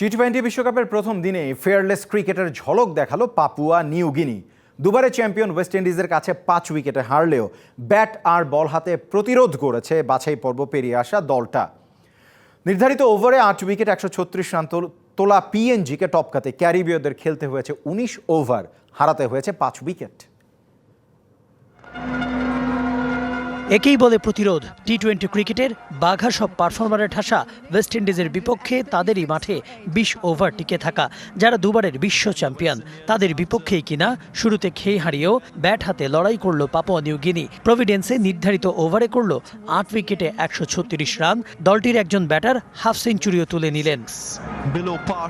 T twenty বিশ্বকাপের প্রথম দিনে ফেয়ারলেস ক্রিকেটের ঝলক দেখাল পাপুয়া নিউ গিনি। দুবারে চ্যাম্পিয়ন ওয়েস্ট ইন্ডিজের কাছে পাঁচ উইকেটে হারলেও ব্যাট আর বল হাতে প্রতিরোধ করেছে বাছাই পর্ব পেরিয়ে আসা দলটা। নির্ধারিত ওভারে আট উইকেট, একশো ছত্রিশ রান তোলা পিএনজিকে টপকাতে ক্যারিবীয়দের খেলতে হয়েছে উনিশ ওভার হারাতে হয়েছে পাঁচ উইকেট। একেই বলে প্রতিরোধ। টি টোয়েন্টি ক্রিকেটের বাঘা সব পারফরমারে ঠাসা ওয়েস্ট ইন্ডিজের বিপক্ষে তাদেরই মাঠে বিশ ওভার টিকে থাকা। যারা দুবারের বিশ্ব চ্যাম্পিয়ন তাদের বিপক্ষেই কিনা শুরুতে খেয়ে হারিয়েও ব্যাট হাতে লড়াই করল পাপুয়া নিউ গিনি। প্রভিডেন্সে নির্ধারিত ওভারে করল আট উইকেটে একশো ছত্রিশ রান। দলটির একজন ব্যাটার হাফ সেঞ্চুরিও তুলে নিলেন। Uh,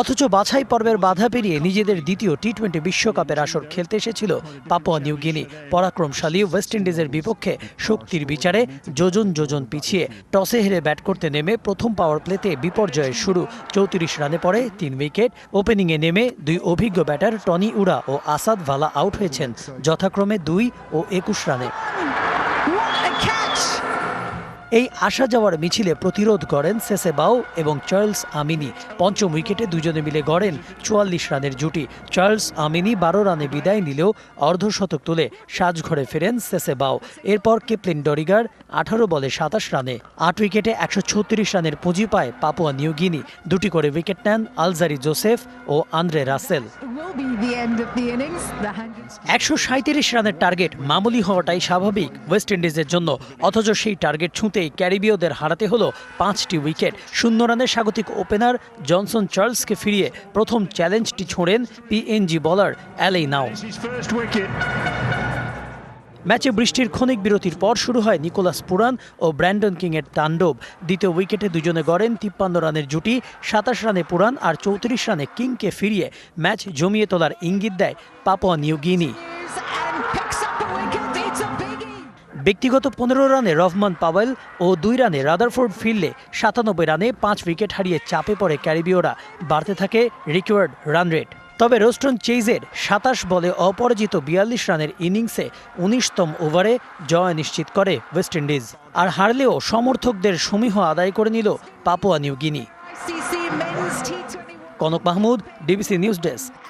অথচ বাছাই পর্বের বাধা পেরিয়ে নিজেদের দ্বিতীয় টি টোয়েন্টি বিশ্বকাপের আসর খেলতে এসেছিল পাপুয়া নিউ গিনি। পরাক্রমশালী ওয়েস্ট ইন্ডিজের বিপক্ষে শক্তির বিচারে যোজন যোজন পিছিয়ে টসে হেরে ব্যাট করতে নেমে প্রথম পাওয়ার প্লেতে বিপর্যয়ের শুরু। চৌত্রিশ রানে পরে তিন উইকেট ওপেনিংয়ে নেমে দুই অভিজ্ঞ ব্যাটার টনি উড়া ও আসাদ ভালা আউট হয়েছেন। যথাক্রমে দুই ও একুশ রানে। এই আসা যাওয়ার মিছিলে প্রতিরোধ করেন সেসেবাও এবং চার্লস আমিনি। পঞ্চম উইকেটে দুজনে মিলে গড়েন চুয়াল্লিশ রানের জুটি। চার্লস আমিনি বারো রানে বিদায় নিলেও অর্ধশতক তুলে সাজঘরে ফেরেন সেসেবাও। এরপর কেপলিন ডরিগার আঠারো বলে সাতাশ রানে। আট উইকেটে একশো ছত্রিশ রানের পুঁজি পায় পাপুয়া নিউ গিনি দুটি করে উইকেট নেন Alzarri Joseph O Andre Russell. Will be the end of the innings. The hundreds. একশো সাঁত্রিশ রানের টার্গেট মামুলি হওয়াটাই স্বাভাবিক ওয়েস্ট ইন্ডিজের জন্য অথচ সেই টার্গেট ছুঁতেই ক্যারিবীয়দের হারাতে হল পাঁচটি উইকেট শূন্য রানের স্বাগতিক ওপেনার জনসন চার্লসকে ফিরিয়ে প্রথম চ্যালেঞ্জটি ছোঁড়েন পিএনজি বলার অ্যালেই নাও. ম্যাচে বৃষ্টির ক্ষণিক বিরতির পর শুরু হয় নিকোলাস পুরান ও ব্র্যান্ডন কিংয়ের তাণ্ডব দ্বিতীয় উইকেটে দুজনে গড়েন তিপ্পান্ন রানের জুটি, সাতাশ রানে পুরান আর চৌত্রিশ রানে কিংকে ফিরিয়ে ম্যাচ জমিয়ে তোলার ইঙ্গিত দেয় Papua New Guinea And picks up a wicket. It's a biggie. ব্যক্তিগত পনেরো রানে রহমান পাওয়েল ও দুই রানে রাদারফোর্ড ফিরলে সাতানব্বই রানে পাঁচ উইকেট হারিয়ে চাপে পড়ে ক্যারিবীয়রা বাড়তে থাকে রিকোয়ার্ড রান রেট তবে রোস্টন চেইজের সাতাশ বলে অপরাজিত বিয়াল্লিশ রানের ইনিংসে উনিশতম ওভারে জয় নিশ্চিত করে ওয়েস্ট ইন্ডিজ। আর হারলেও সমর্থকদের সমীহ আদায় করে নিল Papua New Guinea ICC Men's T20 Kanak Mahmud DBC news desk.